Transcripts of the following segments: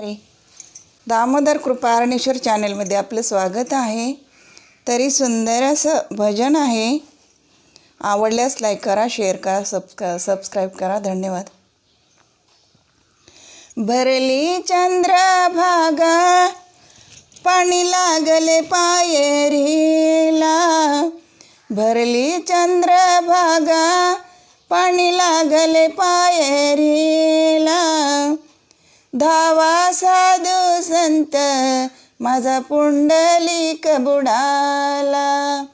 हरे दामोदर कृपारणेश्वर चॅनलमध्ये आपलं स्वागत आहे. तरी सुंदर असं भजन आहे. आवडल्यास लाईक करा शेअर करा सबस्क्रा सबस्क्राईब करा. धन्यवाद. भरली चंद्रभागा पाणी लागले पायरीला. भरली चंद्रभागा पाणी लागले पायरीला. धावा साधू संत माझा पुंडलिक बुडाला.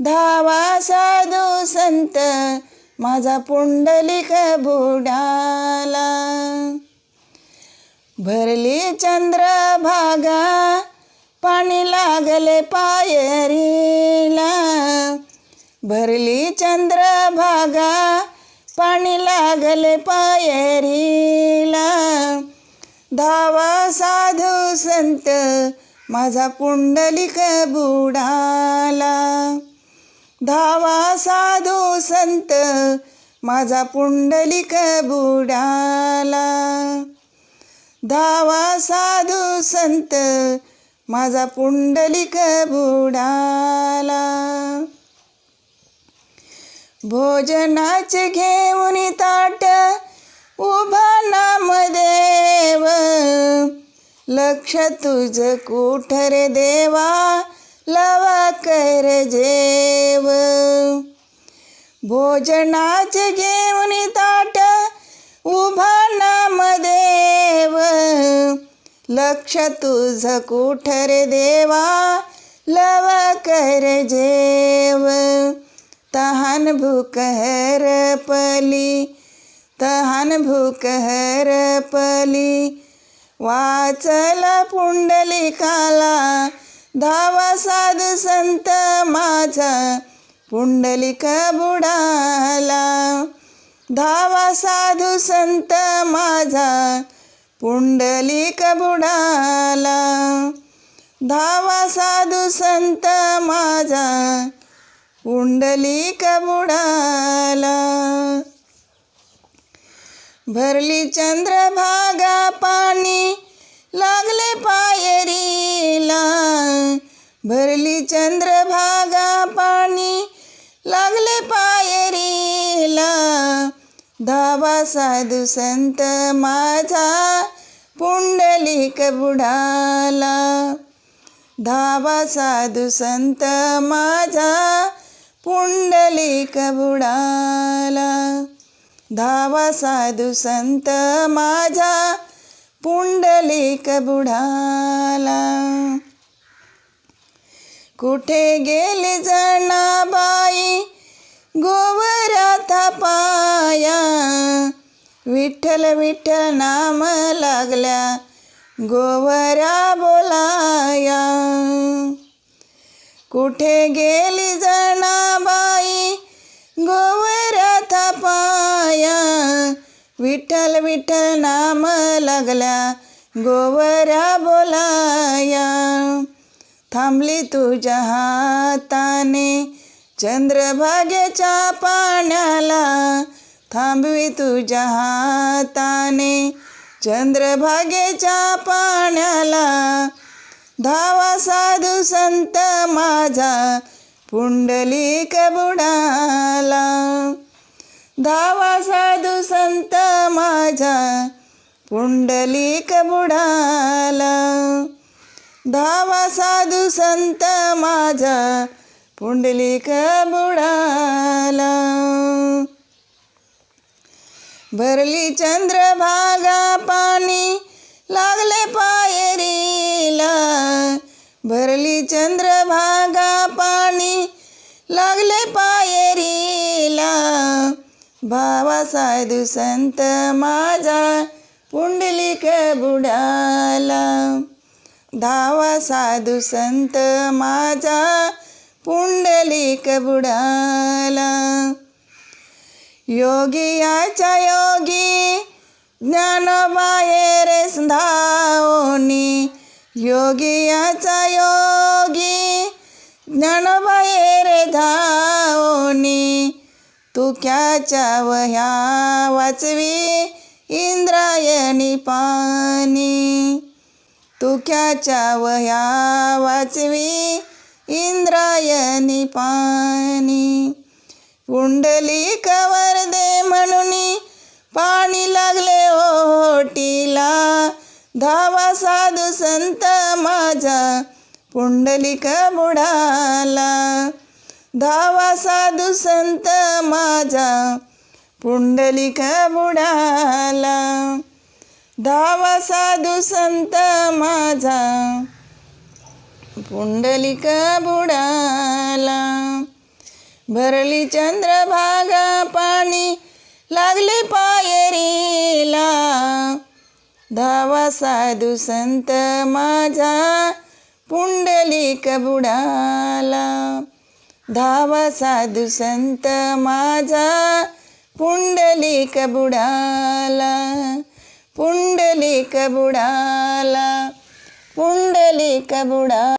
धावा साधू संत माझा पुंडलिक बुडाला. भरली चंद्रभागा पाणी लागले पायरीला. भरली चंद्रभागा पाणी लागले पायरीला. धावा साधू संत माझा पुंडलिक बुडाला. धावा साधू संत माझा पुंडलिक बुडाला. धावा साधू संत माझा पुंडलिक बुडाला. भोजनाचे घेऊन ताट उभा नामदेव लक्ष तुझ कुठर देवा लवा कर जेव. भोजनाचे घेऊन ताट उभा नामदेव लक्ष तुझ कुठर देवा लव कर जेव. तहान भूक हर पली तहान भूक हर पली। वाचला पुंडलिकाला धावा साध संत माझा पुंडलिक बुडाला। धावा साधू संत माझा पुंडलिक बुडाला। धावा साधू संत माझा पुंडलिक बुडाला। भरली चंद्रभागा पाणी लागले पायरीला. भरली चंद्रभागा पाणी लागले पायरीला. धावा साधू संत माझा पुंडलिक बुडाला. धावा साधू संत माझा पुंडलिक बुडाला. धावा साधू संत माझा पुंडलिक बुडाला. कुठे गेली जनाबाई गोवराथा पाया? विठ्ठल विठ्ठल नाम लागल्या गोवरा बोलाया. कुठे गेली जनाबाई विठ्ठल विठ्ठल नाम लागला गोवरा बोलाया. थांबली तुझ्या हाताने चंद्रभागेच्या पाण्याला. थांबवी तुझ्या हाताने चंद्रभागेच्या पाण्याला. धावा साधू संत माझा पुंडलिक बुडाला. धावा साधू संत माझा पुंडलिक बुडाला. धावा साधू संत माझा पुंडलिक बुडाला. भरली चंद्रभागा पाणी लागले पायरीला भरली चंद्रभागा पाणी लागले पा भावा दुसंत संत माझा पुंडलिक बुडाला. धावा साधू संत माझा पुंडलिक बुडाला. योगियाच्या योगी ज्ञानबाहेर धावणी. योगियाचा योगी ज्ञानबाहेर तू तुक्याच्या वह्या वाचवी इंद्रायणी पाणी. तुख्याच्या वह्या वाचवी इंद्रायणी पाणी. कुंडली कवर दे म्हणून पाणी लागले ओटीला. धावा साधू संत माझा पुंडलिक बुडाला. धावा साधू संत माझा पुंडलिक बुडाला. धावा साधू संत माझा पुंडलिक बुडाला. भरली चंद्रभागा पाणी लागले पायरीला. धावा साधू संत माझा पुंडलिक बुडाला. धावा साधू संत माझा पुंडलिक बुडाला पुंडलिक बुडाला पुंडलिक बुडा